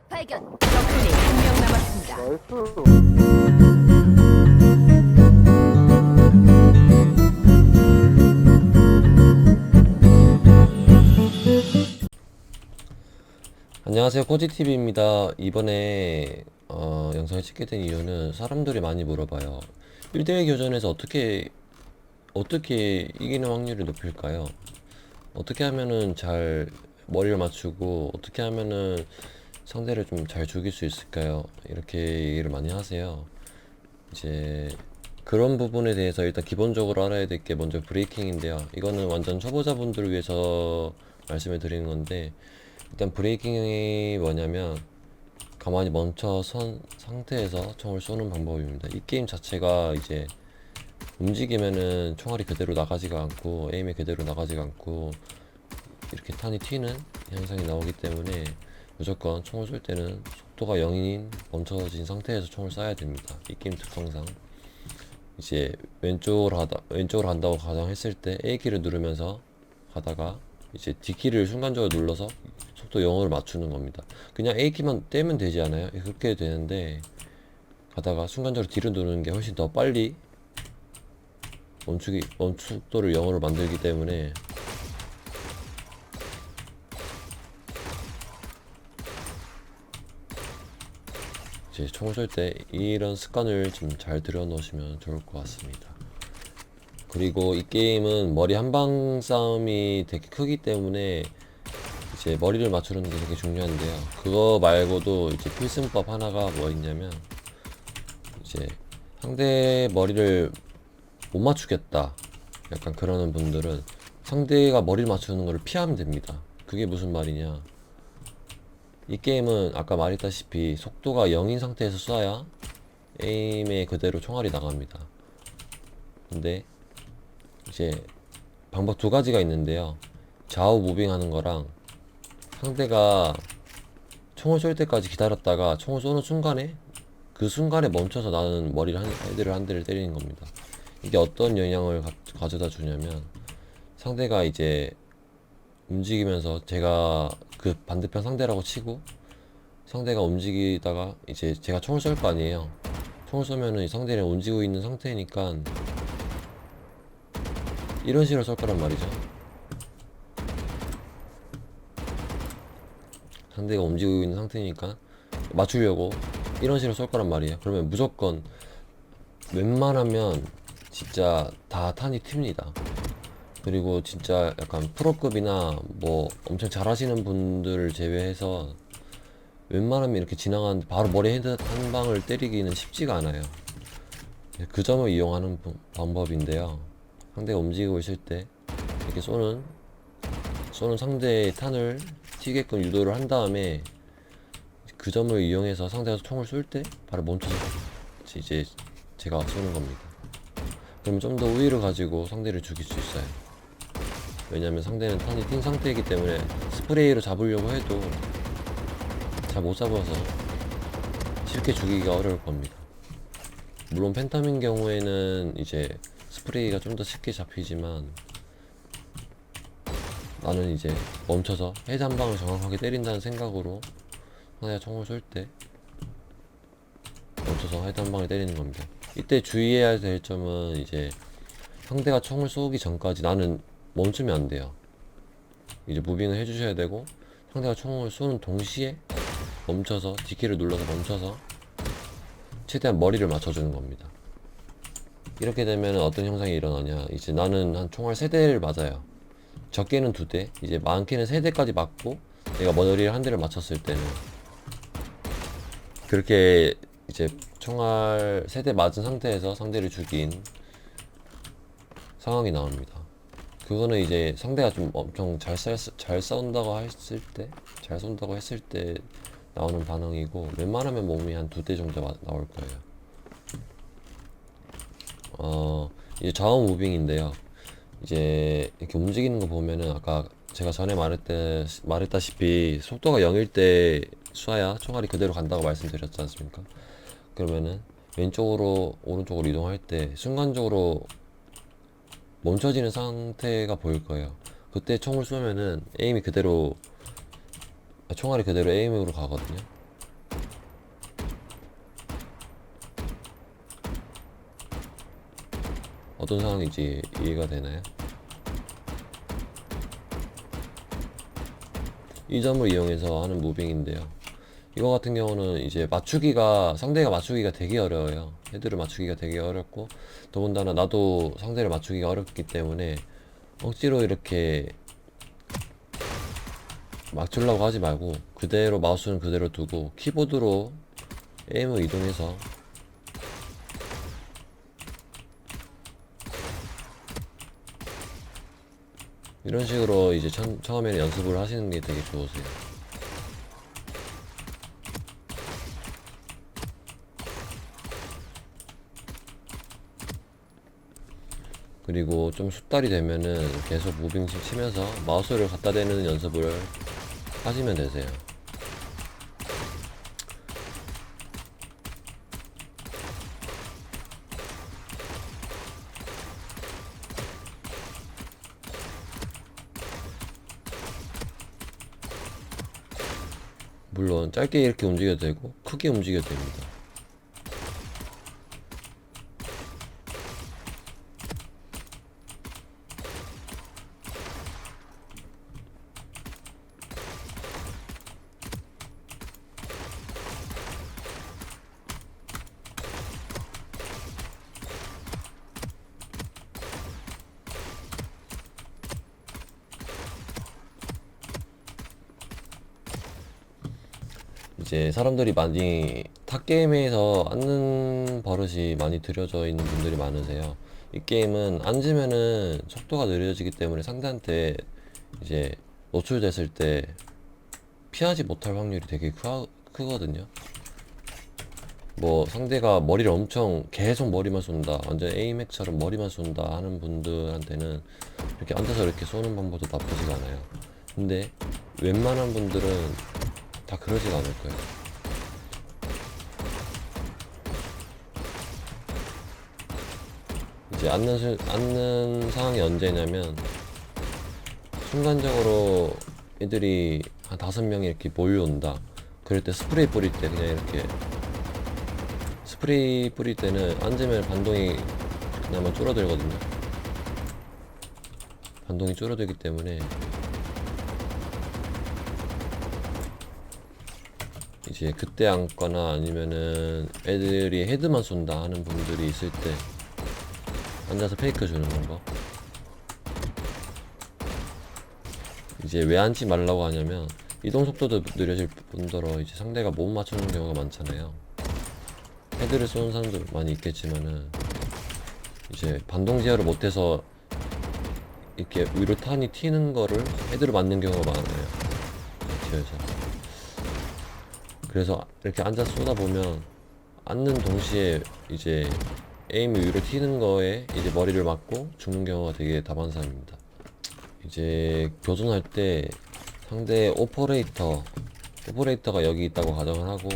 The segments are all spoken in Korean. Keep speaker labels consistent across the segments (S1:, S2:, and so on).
S1: 적 발견.
S2: 적군이 한 명 남았습니다.
S3: 나이스.
S4: 안녕하세요 꼬지TV입니다 이번에 어, 영상을 찍게 된 이유는 사람들이 많이 물어봐요 1대1 교전에서 어떻게 어떻게 이기는 확률이 높일까요? 어떻게 하면은 잘 머리를 맞추고 어떻게 하면은 상대를 좀 잘 죽일 수 있을까요? 이렇게 얘기를 많이 하세요 이제 그런 부분에 대해서 일단 기본적으로 알아야 될 게 먼저 브레이킹인데요 이거는 완전 초보자분들을 위해서 말씀을 드리는 건데 일단 브레이킹이 뭐냐면 가만히 멈춰 선 상태에서 총을 쏘는 방법입니다. 이 게임 자체가 이제 움직이면은 총알이 그대로 나가지가 않고 에임이 그대로 나가지가 않고 이렇게 탄이 튀는 현상이 나오기 때문에 무조건 총을 쏠 때는 속도가 0인 멈춰진 상태에서 총을 쏴야 됩니다. 이 게임 특성상 이제 왼쪽으로 하다 왼쪽으로 간다고 가정했을 때 A 키를 누르면서 가다가 이제 D 키를 순간적으로 눌러서 속도 0으로 맞추는 겁니다. 그냥 A 키만 떼면 되지 않아요? 그렇게 되는데 가다가 순간적으로 D를 누르는 게 훨씬 더 빨리 멈추기 멈추도를 0으로 만들기 때문에 이제 총을 쏠 때 이런 습관을 좀 잘 들여 놓으시면 좋을 것 같습니다. 그리고 이 게임은 머리 한 방 싸움이 되게 크기 때문에 이제 머리를 맞추는 게 되게 중요한데요. 그거 말고도 이제 필승법 하나가 뭐 있냐면 이제 상대 머리를 못 맞추겠다. 약간 그러는 분들은 상대가 머리를 맞추는 거를 피하면 됩니다. 그게 무슨 말이냐? 이 게임은 아까 말했다시피 속도가 0인 상태에서 쏴야 에임에 그대로 총알이 나갑니다. 근데 이제 방법 두 가지가 있는데요. 좌우 무빙하는 거랑 상대가 총을 쏠 때까지 기다렸다가 총을 쏘는 순간에 그 순간에 멈춰서 나는 머리를 한 헤드를 한 대를 때리는 겁니다. 이게 어떤 영향을 가, 가져다 주냐면 상대가 이제 움직이면서 제가 그 반대편 상대라고 치고 상대가 움직이다가 이제 제가 총을 쏠 거 아니에요. 총을 쏘면은 이 상대는 움직이고 있는 상태니까 이런 식으로 쏠 거란 말이죠. 상대가 움직이고 있는 상태니까 맞추려고 이런 식으로 쏠 거란 말이에요. 그러면 무조건 웬만하면 진짜 다 탄이 튑니다. 그리고 진짜 약간 프로급이나 뭐 엄청 잘하시는 분들을 제외해서 웬만하면 이렇게 지나가는데 바로 머리 헤드 한 방을 때리기는 쉽지가 않아요. 그 점을 이용하는 부- 방법인데요. 상대가 움직이고 있을 때 이렇게 쏘는 쏘는 상대의 탄을 튀게끔 유도를 한 다음에 그 점을 이용해서 상대가 총을 쏠 때 바로 멈춰서 이제 제가 쏘는 겁니다. 그러면 좀더 우위를 가지고 상대를 죽일 수 있어요. 왜냐면 상대는 탄이 튄 상태이기 때문에 스프레이로 잡으려고 해도 잘 못 잡아서 쉽게 죽이기가 어려울 겁니다. 물론 팬텀인 경우에는 이제 스프레이가 좀 더 쉽게 잡히지만 나는 이제 멈춰서 헤드 한 방을 정확하게 때린다는 생각으로 상대가 총을 쏠 때 멈춰서 헤드 한 방을 때리는 겁니다. 이때 주의해야 될 점은 이제 상대가 총을 쏘기 전까지 나는 멈추면 안 돼요. 이제 무빙을 해주셔야 되고 상대가 총을 쏘는 동시에 멈춰서 D키를 눌러서 멈춰서 최대한 머리를 맞춰주는 겁니다. 이렇게 되면 어떤 현상이 일어나냐 이제 나는 한 총알 세대를 맞아요. 적게는 두 대, 이제 많게는 세 대까지 맞고 내가 머리를 한 대를 맞췄을 때는 그렇게 이제 총알 세대 맞은 상태에서 상대를 죽인 상황이 나옵니다. 그거는 이제 상대가 좀 엄청 잘, 쌀, 잘 싸운다고 했을 때, 잘 쏜다고 했을 때 나오는 반응이고, 웬만하면 몸이 한 두 대 정도 마- 나올 거예요. 어, 이제 좌우 무빙인데요. 이제 이렇게 움직이는 거 보면은 아까 제가 전에 말했대, 말했다시피 속도가 0일 때 쏴야 총알이 그대로 간다고 말씀드렸지 않습니까? 그러면은 왼쪽으로 오른쪽으로 이동할 때 순간적으로 멈춰지는 상태가 보일 거예요. 그때 총을 쏘면은 에임이 그대로 아, 총알이 그대로 에임으로 가거든요. 어떤 상황인지 이해가 되나요? 이 점을 이용해서 하는 무빙인데요. 이거 같은 경우는 이제 맞추기가 상대가 맞추기가 되게 어려워요. 헤드를 맞추기가 되게 어렵고 더군다나 나도 상대를 맞추기가 어렵기 때문에 억지로 이렇게 맞추려고 하지 말고 그대로 마우스는 그대로 두고 키보드로 에임을 이동해서 이런 식으로 이제 처, 처음에는 연습을 하시는 게 되게 좋으세요. 그리고 좀 숙달이 되면은 계속 무빙 치면서 마우스를 갖다 대는 연습을 하시면 되세요. 물론 짧게 이렇게 움직여도 되고 크게 움직여도 됩니다. 이제 사람들이 많이 탁 게임에서 앉는 버릇이 많이 들여져 있는 분들이 많으세요. 이 게임은 앉으면은 속도가 느려지기 때문에 상대한테 이제 노출됐을 때 피하지 못할 확률이 되게 크, 크거든요. 뭐 상대가 머리를 엄청 계속 머리만 쏜다, 완전 에이맥처럼 머리만 쏜다 하는 분들한테는 이렇게 앉아서 이렇게 쏘는 방법도 나쁘지가 않아요. 근데 웬만한 분들은 다 그러지가 않을 거예요. 이제 앉는, 수- 앉는 상황이 언제냐면 순간적으로 애들이 한 다섯 명이 이렇게 몰려온다. 그럴 때 스프레이 뿌릴 때 그냥 이렇게 스프레이 뿌릴 때는 앉으면 반동이 그나마 줄어들거든요. 반동이 줄어들기 때문에 이제 그때 앉거나 아니면은 애들이 헤드만 쏜다 하는 분들이 있을 때 앉아서 페이크 주는 방법? 이제 왜 앉지 말라고 하냐면 이동 속도도 느려질 뿐더러 이제 상대가 못 맞추는 경우가 많잖아요. 헤드를 쏘는 사람도 많이 있겠지만은 이제 반동 제어를 못해서 이렇게 위로 탄이 튀는 거를 헤드로 맞는 경우가 많아요. 뒤에서 그래서 이렇게 앉아 쏘다 보면 앉는 동시에 이제 에임이 위로 튀는 거에 이제 머리를 맞고 죽는 경우가 되게 다반사입니다. 이제 교전할 때 상대 오퍼레이터 오퍼레이터가 여기 있다고 가정을 하고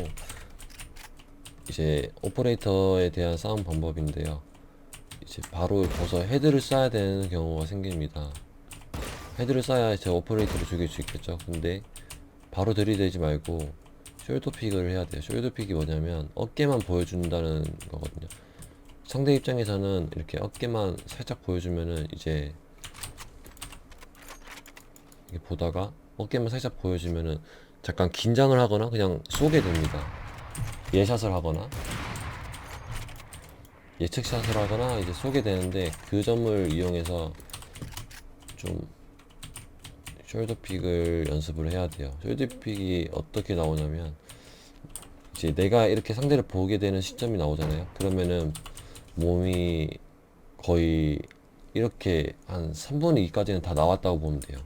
S4: 이제 오퍼레이터에 대한 싸움 방법인데요. 이제 바로 벗어 헤드를 쏴야 되는 경우가 생깁니다. 헤드를 쏴야 제 오퍼레이터를 죽일 수 있겠죠. 근데 바로 들이대지 말고 숄더픽을 해야 돼요. 숄더픽이 뭐냐면 어깨만 보여준다는 거거든요. 상대 입장에서는 이렇게 어깨만 살짝 보여주면은 이제 보다가 어깨만 살짝 보여주면은 잠깐 긴장을 하거나 그냥 쏘게 됩니다. 예샷을 하거나 예측샷을 하거나 이제 쏘게 되는데 그 점을 이용해서 좀 숄더픽을 연습을 해야 돼요. 숄더픽이 어떻게 나오냐면 이제 내가 이렇게 상대를 보게 되는 시점이 나오잖아요. 그러면은 몸이 거의 이렇게 한 3분의 2까지는 다 나왔다고 보면 돼요.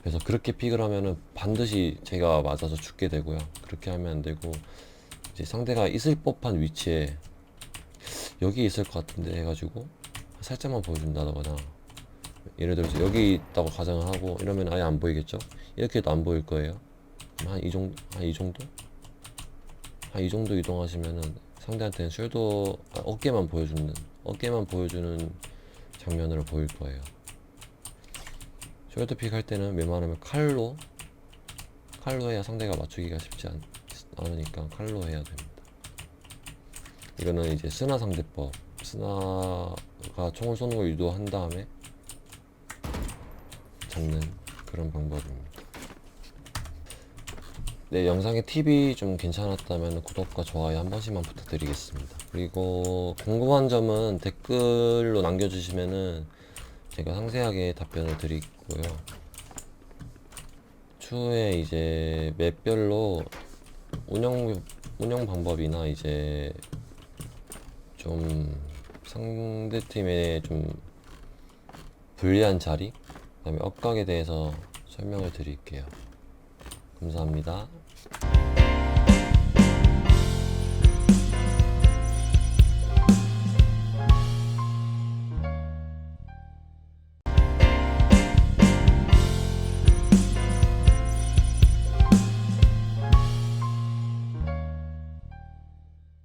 S4: 그래서 그렇게 픽을 하면은 반드시 제가 맞아서 죽게 되고요. 그렇게 하면 안 되고 이제 상대가 있을 법한 위치에 여기 있을 것 같은데 해가지고 살짝만 보여준다거나 예를 들어서 여기 있다고 가정을 하고 이러면 아예 안 보이겠죠? 이렇게 해도 안 보일 거예요. 한 이 정도, 한 이 정도? 한 이 정도 이동하시면은 상대한테는 숄더 아, 어깨만 보여주는 어깨만 보여주는 장면으로 보일 거예요. 숄더 픽 할 때는 웬만하면 칼로 칼로 해야 상대가 맞추기가 쉽지 않, 않으니까 칼로 해야 됩니다. 이거는 이제 스나 상대법 스나가 총을 쏘는 걸 유도한 다음에 잡는 그런 방법입니다. 네, 영상의 팁이 좀 괜찮았다면 구독과 좋아요 한 번씩만 부탁드리겠습니다. 그리고 궁금한 점은 댓글로 남겨주시면은 제가 상세하게 답변을 드리고요. 추후에 이제 맵별로 운영 운영 방법이나 이제 좀 상대 팀의 좀 불리한 자리, 그 다음에 억각에 대해서 설명을 드릴게요. 감사합니다.